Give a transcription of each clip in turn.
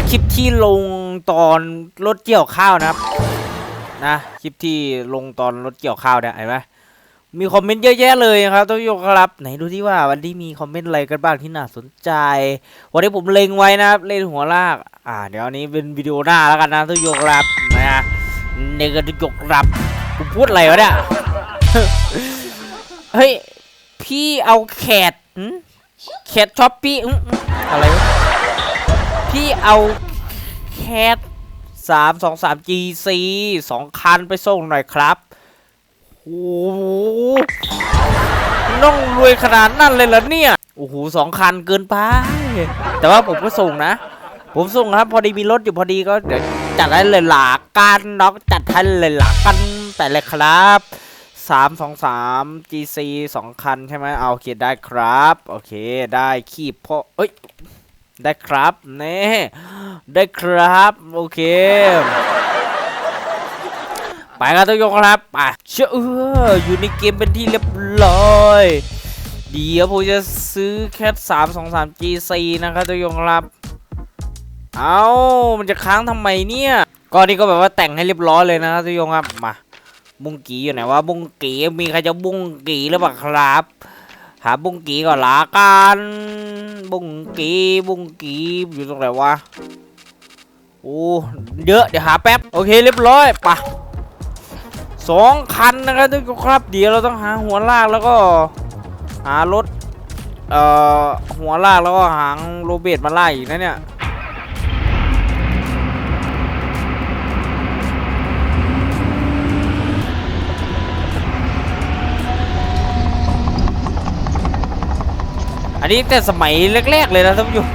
จากคลิปที่ลงตอนรถเกี่ยวข้าวนะครับนะคลิปที่ลงตอนรถเกี่ยวข้าวเนี่ยเห็นไหมมีคอมเมนต์เยอะแยะเลยครับท่านผู้ชมครับไหนดูที่ว่าวันนี้มีคอมเมนต์อะไรกันบ้างที่น่าสนใจ วันนี้ผมเล็งไว้นะครับเล่นหัวลาก อ่า เดี๋ยวอันนี้เป็นวิดีโอหน้าแล้วกันนะท่านผู้ชมครับนะเนกระจกรับผมพูดอะไรวะเนี่ยเฮ้ยพี่เอาแขดแขดช้อปปี้อะไรวะ พี่เอาแคทสามสองสาม GC สองคันไปส่งหน่อยครับโอ้โหน้องรวยขนาดนั้นเลยเหรอเนี่ย โอ้โหสองคันเกินไป แต่ว่าผมก็ส่งนะ ผมส่งครับ พอดีมีรถอยู่พอดีก็เดี๋ยวจัดให้เลยหลากันน้องจัดให้เลยหลากันแต่เลยครับสามสองสาม GC สองคันใช่ไหมเอาโอเคได้ครับ โอเคได้ขีบพ่อเอ้ย ได้ครับเน่ได้ครับ โอเค ไปกันทุกคนครับไปเชื่ออยู่ในเกมเป็นที่เรียบร้อยเดี๋ยวผมจะซื้อแคทสามสองสาม GC นะครับทุกคนครับ เอามันจะค้างทำไมเนี่ยก็นี่ก็แบบว่าแต่งให้เรียบร้อยเลยนะครับทุกคนครับมาบุ้งกีอยู่ไหนวะบุ้งกีมีใครจะบุ้งกีหรือเปล่าครับ หาบุ้งกีก่อนละกันบุ้งกีบุ้งกีอยู่ตรงไหนวะโอ้เยอะเดี๋ยวหาแป๊บโอเคเรียบร้อยปะสองคันนะครับทุกคนครับเดี๋ยวเราต้องหาหัวลากแล้วก็หารถเอ่อหัวลากแล้วก็หางโรเบิร์ตมาไล่อีกนะเนี่ย นนี้แต่สมัยแรกๆเลยนะท่านผู้ชม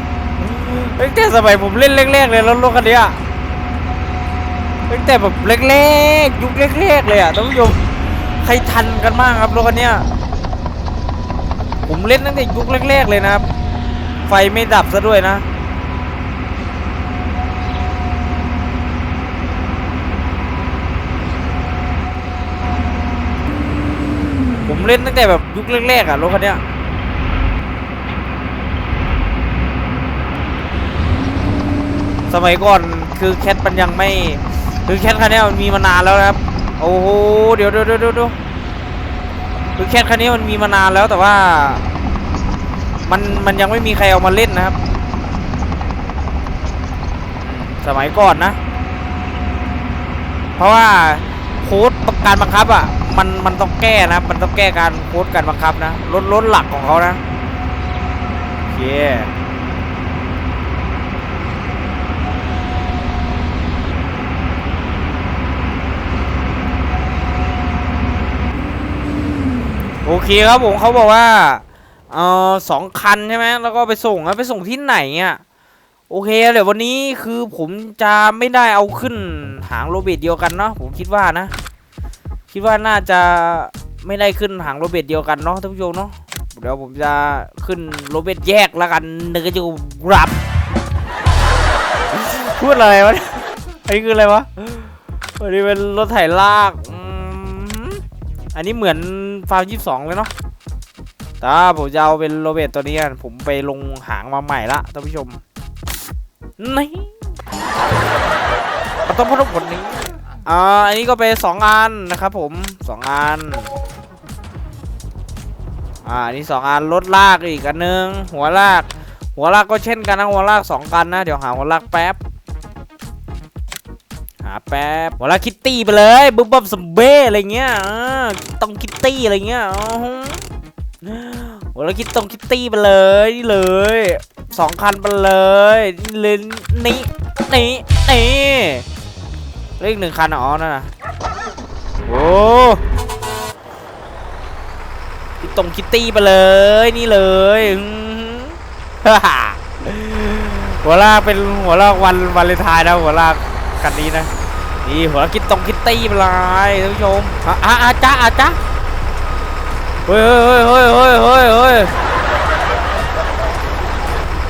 ตั้งแต่สมัยผมเล่นแรกๆเลยแล้วรถคันนี้ยตั้งแต่แบบแรกๆยุคแรกๆเลยอะท่านผู้ชมใครทันกันบ้างครับรถคันเนี้ยผมเล่นตั้งแต่ยุคแรกๆเลยนะครับ ไฟไม่ดับซะด้วยนะผมเล่นตั้งแต่แบบยุคแรกๆอะรถคันเนี้ สมัยก่อนคือแคทมันยังไม่ คือแคทคันนี้มันมีมานานแล้วนะครับ โอ้โหเดี๋ยวเดี๋ยวเดี๋ยวเดี๋ยวคือแคทคันนี้มันมีมานานแล้วแต่ว่า มันมันยังไม่มีใครเอามาเล่นนะครับ สมัยก่อนนะ เพราะว่าโค้ดการบังคับอะมันมันต้องแก้นะ มันต้องแก้การโค้ดการบังคับนะลดลดหลักของเขานะโอเค เคครับผมเขาบอกว่าเออสองคันใช่ไหมแล้วก็ไปส่งไปส่งที่ไหนอะโอเคเดี๋ยววันนี้คือผมจะไม่ได้เอาขึ้นหางโรเบตเดียวกันเนาะผมคิดว่านะ คิดว่าน่าจะไม่ได้ขึ้นหางโรเบตเดียวกันเนาะท่านผู้ชมเนาะเดี๋ยวผมจะขึ้นโรเบตแยกแล้วกันเนื้อจะรับพูดอะไรวะเนี่ยอันนี้คืออะไรวะอันนี้เป็นรถไถลาก อันนี้เหมือนฟาร์มยี่สิบสองเลยเนาะแต่ว่าผมจะเอาเป็นโรเบตตัวนี้กันผมไปลงหางมาใหม่ละท่านผู้ชมนี่ต้องพูดผลนี้อ่าอันนี้ก็เป็นสองอันนะครับผมสองอันอ่าอันนี้สองอันรถลากอีกอันหนึงหัวลาก หัวลากก็เช่นกันนะหัวลากสองกันนะเดี๋ยวหาหัวลากแป๊บ แป๊บหัวลากคิตตี้ไปเลยบึ้มบัมสมเบ้อะไรเงี้ยต้องคิตตี้อะไรเงี้ยอ๋อหัวลากคิดต้องคิตตี้ไปเลยนี่เลยสองคันไปเลยนี่เลยนี่นี่นี่เลขหนึ่งคันอ๋อนั่นนะโอ้คิดตรงคิตตี้ไปเลยนี่เลยฮ่าฮ่าหัวลากเป็นหัวลากวันวันเลนไทายนะหัวลากคันนี้นะ นี่หัวคิดตรงคิตตี้ไปเลยท่านผู้ชมอะอะอะจ้าอะจ้าเฮ้ยเฮ้ยเฮ้ยเฮ้ยเฮ้ยเฮ้ย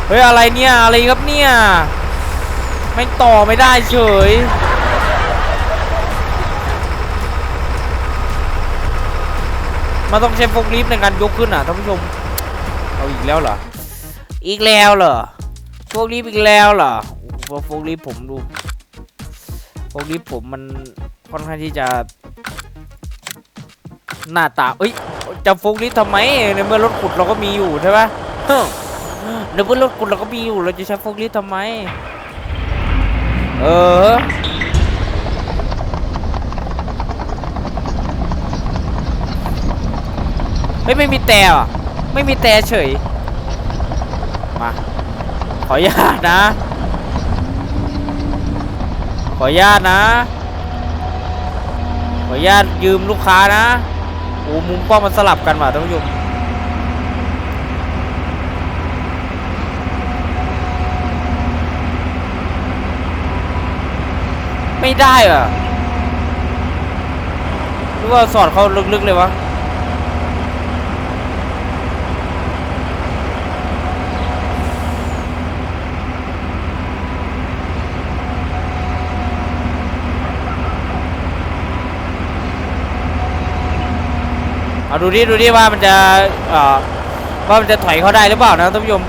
เฮ้ยอะไรเนี่ยอะไรครับเนี่ยไม่ต่อไม่ได้เฉยมันต้องใช้โฟกลิฟต์ในการยกขึ้นอะท่านผู้ชมเอาอีกแล้วเหรออีกแล้วเหรอโฟกลิฟต์อีกแล้วเหรอโอ้โหว่าโฟกลิฟต์ผมดู โฟกลิฟต์ผมมันค่อนข้างที่จะหน้าตาเอ้ยจะโฟกลิฟต์ทำไมในเมื่อรถขุดเราก็มีอยู่ใช่ปะในเมื่อรถขุดเราก็มีอยู่เราจะใช้โฟกลิฟต์ทำไม เออเฮ้ยไม่มีแต่อะไม่มีแต่เฉย มา ขออนุญาตนะ ออนุญาตนะ ขออนุญาตยืมลูกค้านะโอ้มุมกล้องมันสลับกันว่ะท่านผู้ชมไม่ได้อะหรือว่าสอดเขาลึกๆเลยวะ เอาดูดิดูดิว่ามันจะเอ่อว่ามันจะถอยเขาได้หรือเปล่านะท่านผู้ชม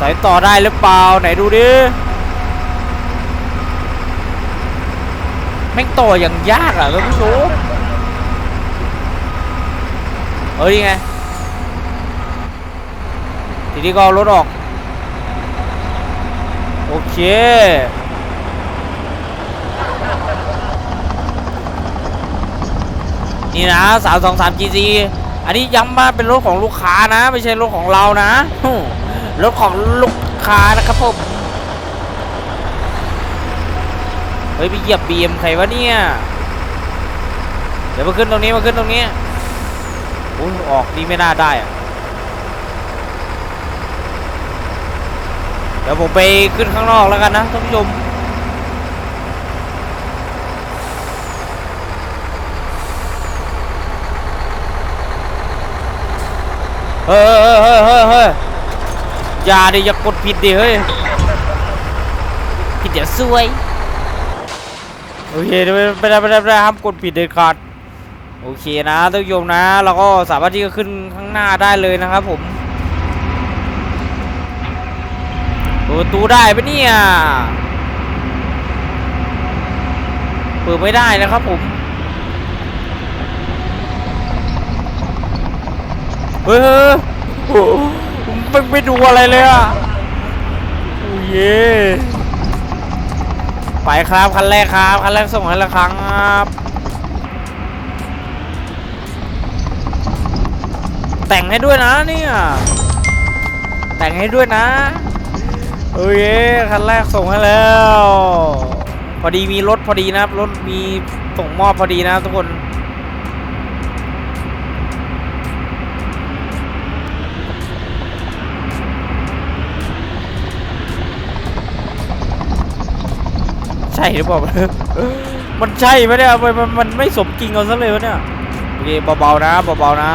ถอยต่อได้หรือเปล่าไหนดูดิแม่งต่ออย่างยากอะท่านผู้ชมเฮ้ยไงทีนี้ก็รถออก โอเค นี่นะสามสองสาม GC อันนี้ย้ำว่าเป็นรถของลูกค้านะ ไม่ใช่รถของเรานะรถของลูกค้านะครับผมเฮ้ยไปเหยียบบีมใครวะเนี่ยเดี๋ยวมาขึ้นตรงนี้มาขึ้นตรงนี้โอ้ยออกนี่ไม่น่าได้อะเดี๋ยวผมไปขึ้นข้างนอกแล้วกันนะท่านผู้ชม เฮ้ยเฮ้ยเฮ้ยเฮ้ยอย่าดิอย่ากดผิดดิเฮ้ยผิดเดี๋ยวซวยโอเคไม่ได้ไม่ได้ไม่ได้ห้ามกดผิดเด็ดขาดโอเคนะท่านผู้ชมนะเราก็สามารถที่จะขึ้นข้างหน้าได้เลยนะครับผมเปิดประตูได้ปะเนี่ยเปิดไม่ได้นะครับผม เฮ้ยเฮ้ยโอ้โหไม่ไม่ดูอะไรเลยอะโอ้ยไปครับคันแรกครับคันแรกส่งให้ละครั้งครับแต่งให้ด้วยนะเนี่ยแต่งให้ด้วยนะโอ้ยคันแรกส่งให้แล้ว พอดีมีรถพอดีนะรถมีส่งมอบพอดีนะทุกคน ใช่หรือเปล่า มันใช่ไหมเนี่ยมันมันมันไม่สมจริงเอาซะเลยวะเนี่ยโอเคเบาๆนะเบาๆนะ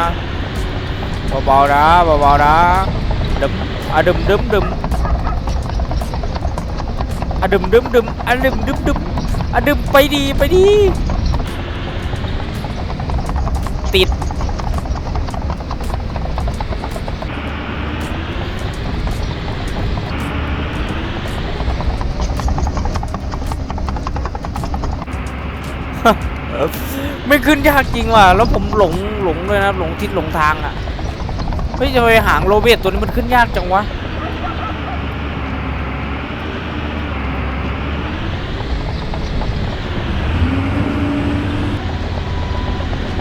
เบาๆนะเบาๆนะดึมอะดึมดึมดึมอะดึมดึมดึมอะดึมดึมดึมอะดึมไปดีไปดี ไม่ขึ้นยากจริงว่ะ แล้วผมหลงหลงด้วยนะหลงทิศหลงทางอะเฮ้ยทำไมหางโรเบตตัวนี้มันขึ้นยากจังวะ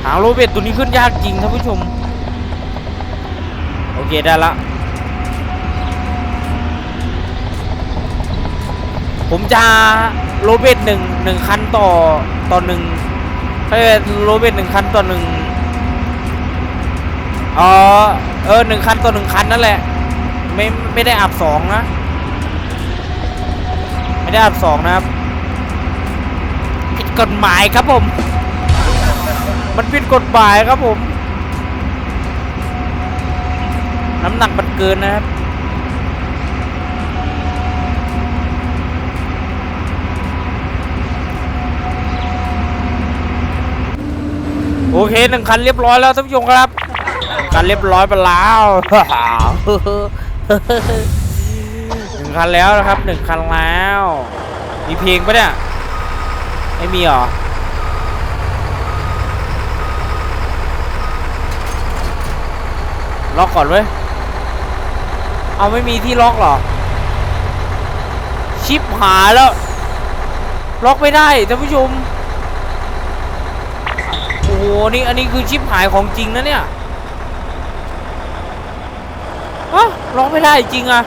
หางโรเบตตัวนี้ขึ้นยากจริงท่านผู้ชม โอเคได้ละ ผมจะโรเบตหนึ่งหนึ่งคันต่อต่อหนึ่ง เฮ้ยโรเบตหนึ่งคันต่อหนึ่งอ๋อเออหนึ่งคันต่อหนึ่งคันนั่นแหละ ไม่ไม่ได้อับสองนะ ไม่ได้อับสองนะครับ ผิดกฎหมายครับผม มันผิดกฎหมายครับผม น้ำหนักมันเกินนะครับ โอเคหนึ่งคันเรียบร้อยแล้วท่านผู้ชมครับคันเรียบร้อยไปแล้วหนึ่งคันแล้วนะครับหนึ่งคันแล้ว มีเพลงปะเนี่ยไม่มีหรอล็อกก่อนเว้ย เอาไม่มีที่ล็อกหรอ ชิปหายแล้ว ล็อกไม่ได้ท่านผู้ชม อ้โห นี่อันนี้คือชิปหายของจริงนะเนี่ยฮะล็อกไม่ได้จริงอะ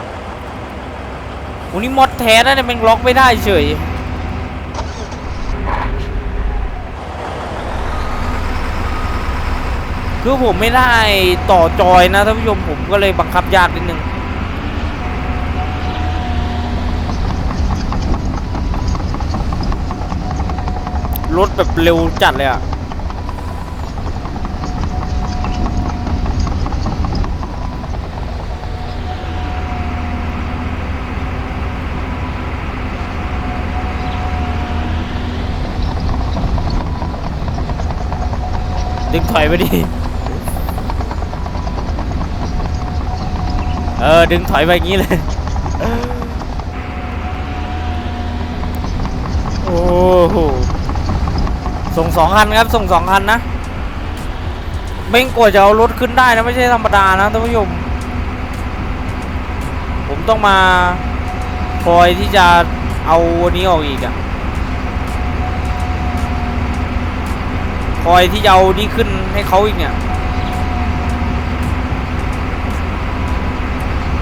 โอ้นี่มอดแท้นะเนี่ยมันล็อกไม่ได้เฉยคือผมไม่ได้ต่อจอยนะท่านผู้ชมผมก็เลยบังคับยากนิดนึงรถแบบเร็วจัดเลยอะ ดึงถอยไปดิเออ ดึงถอยไปอย่างนี้เลย โอ้โห ส่งสองคันครับ ส่งสองคันนะเม่งกว่าจะเอารถขึ้นได้นะ ไม่ใช่ธรรมดานะท่านผู้ชม ผมต้องมาคอยที่จะเอาวันนี้ออกอีกอะ คอยที่จะเอานี่ขึ้นให้เขาอีกเนี่ย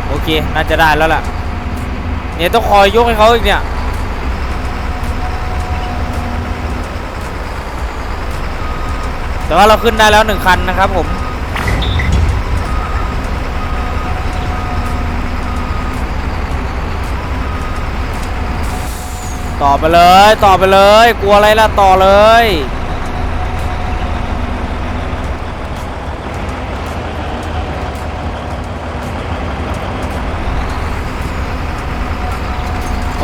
โอเค น่าจะได้แล้วล่ะ เนี่ยต้องคอยยกให้เขาอีกเนี่ยแต่ว่าเราขึ้นได้แล้วหนึ่งคันนะครับผม ต่อไปเลย ต่อไปเลย กลัวอะไรล่ะ ต่อเลย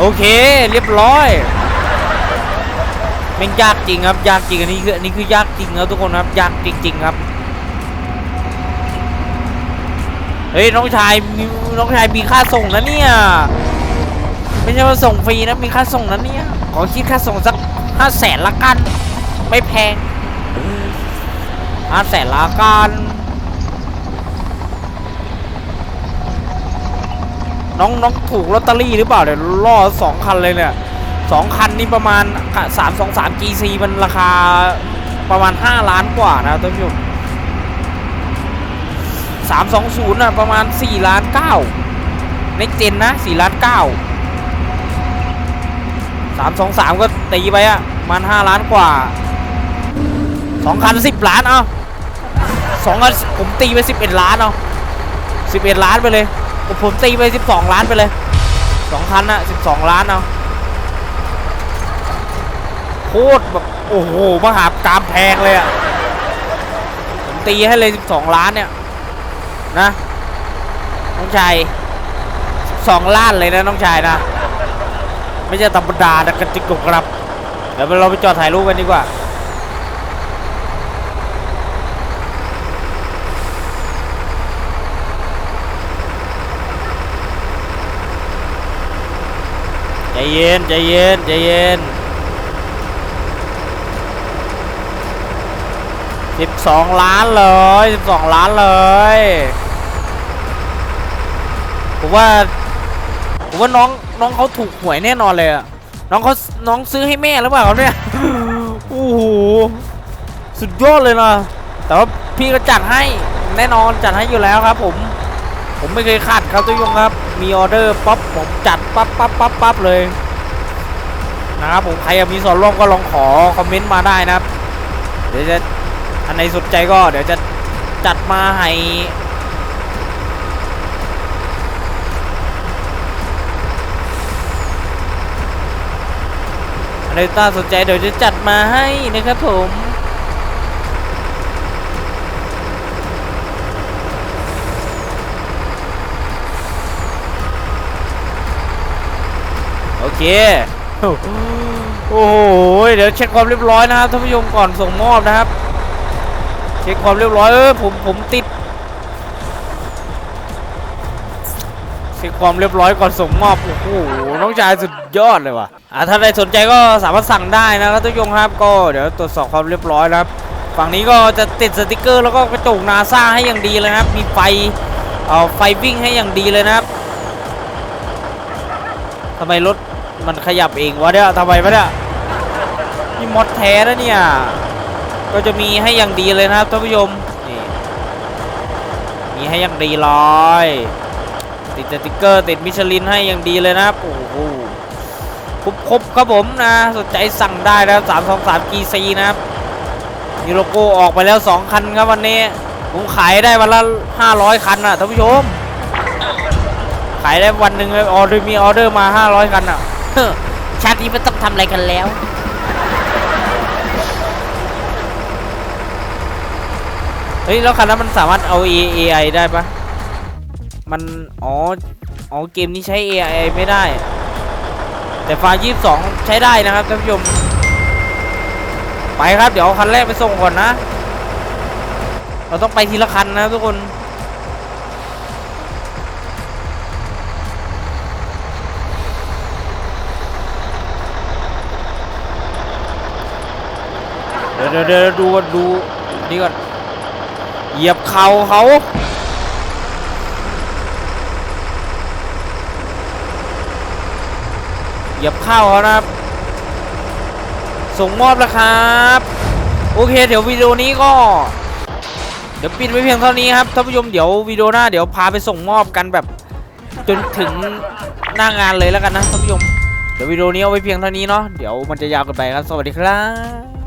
โอเค เรียบร้อยม่งยากจริงครับ ยากจริงอันนี้คืออันนี้คือยากจริงครับทุกคนครับ ยากจริง ๆ ครับ เฮ้ยน้องชายมีน้องชายมีค่าส่งนะเนี่ย ไม่ใช่ว่าส่งฟรีนะมีค่าส่งนะเนี่ย ขอคิดค่าส่งสักห้าแสนละกัน ไม่แพงห้าแสนละกัน น้องน้องถูกลอตเตอรี่หรือเปล่าเดี๋ยวล่อสองคันเลยเนี่ยสองคันนี่ประมาณสามสองสาม GC มันราคาประมาณห้าล้านกว่านะท่านผู้ชมสามสองศูนย์อะประมาณสี่ล้านเก้าในเจนนะสี่ล้านเก้าสามสองสามก็ตีไปอะประมาณห้าล้านกว่าสองคันสิบล้านเอาสองคันผมตีไปสิบเอ็ดล้านเอาสิบเอ็ดล้านไปเลย ผมตีไปสิบสองล้านไปเลยสองคันอะสิบสองล้านเอาโคตรแบบโอ้โหมหากรามแพงเลยอะผมตีให้เลยสิบสองล้านเนี่ยนะน้องชายสิบสองล้านเลยนะน้องชายนะ ไม่ใช่ธรรมดานะกระติกกครับเดี๋ยวเราไปจอดถ่ายรูปกันดีกว่า เย็นใจเย็นใจเย็นสิบสองล้านเลยสิบสองล้านเลยผมว่าผมว่าน้องน้องเขาถูกหวยแน่นอนเลยอะน้องเขาน้องซื้อให้แม่หรือเปล่าเนี่ยโอ้โหสุดยอดเลยนะแต่ว่าพี่ก็จัดให้แน่นอนจัดให้อยู่แล้วครับผม ผมไม่เคยขาดครับทุกคนครับ มีออเดอร์ปั๊บผมจัดปั๊บปั๊บปั๊บปั๊บเลยนะครับผมใครอยากมีส่วนร่วมก็ลองขอคอมเมนต์มาได้นะครับ เดี๋ยวจะอันไหนสนใจก็เดี๋ยวจะจัดมาให้อันไหนน่าสนใจเดี๋ยวจะจัดมาให้นะครับผม เคโอ้โหเดี๋ยวเช็คความเรียบร้อยนะครับท่านผู้ชมก่อนส่งมอบนะครับ เช็คความเรียบร้อยเออผมผมติดเช็คความเรียบร้อยก่อนส่งมอบโอ้โหน้องชายสุดยอดเลยว่ะอ่าถ้าใครสนใจก็สามารถสั่งได้นะครับทุกยงครับก็เดี๋ยวตรวจสอบความเรียบร้อยนะครับฝั่งนี้ก็จะติดสติกเกอร์แล้วก็กระจกนาซาให้อย่างดีเลยนะครับ มีไฟเอ่อไฟวิ่งให้อย่างดีเลยนะครับทำไมรถ มันขยับเองวะเนี่ยทำไมวะเนี่ยนี่มอดแท้นะเนี่ย ก็จะมีให้อย่างดีเลยนะครับท่านผู้ชมนี่มีให้อย่างดีเลยติดสติกเกอร์ติดมิชลินให้อย่างดีเลยนะครับโอ้โหครบครบครับผมนะสนใจสั่งได้นะครับ3 2 3 GC นะครับมีโลโก้ออกไปแล้ว 2 คันครับวันนี้ ผมขายได้วันละ 500 คันอะท่านผู้ชม ขายได้วันหนึ่งออเดอร์มีออเดอร์มา 500 คันอะ ชาตินี้ไม่ต้องทำอะไรกันแล้ว เฮ้ย แล้วคันนั้นมันสามารถเอา AI ได้ปะมัน อ๋อ อ๋อ เกมนี้ใช้ AI ไม่ได้ แต่ฟา22ใช้ได้นะครับท่านผู้ชม ไปครับ เดี๋ยวเอาคันแรกไปส่งก่อนนะ เราต้องไปทีละคันนะทุกคน ดี๋ยวเดี๋ยวเดี๋ยวดูดูนี่ก่อนเหยียบเข่าเขาเหยียบเข้าเขานะครับ ส่งมอบแล้วครับ โอเค เดี๋ยววิดีโอนี้ก็ เดี๋ยวปิดไว้เพียงเท่านี้ครับท่านผู้ชมเดี๋ยววิดีโอหน้าเดี๋ยวพาไปส่งมอบกันแบบจนถึงหน้างานเลยแล้วกันนะท่านผู้ชมเดี๋ยววิดีโอนี้เอาไว้เพียงเท่านี้เนาะเดี๋ยวมันจะยาวเกินไปครับ สวัสดีครับ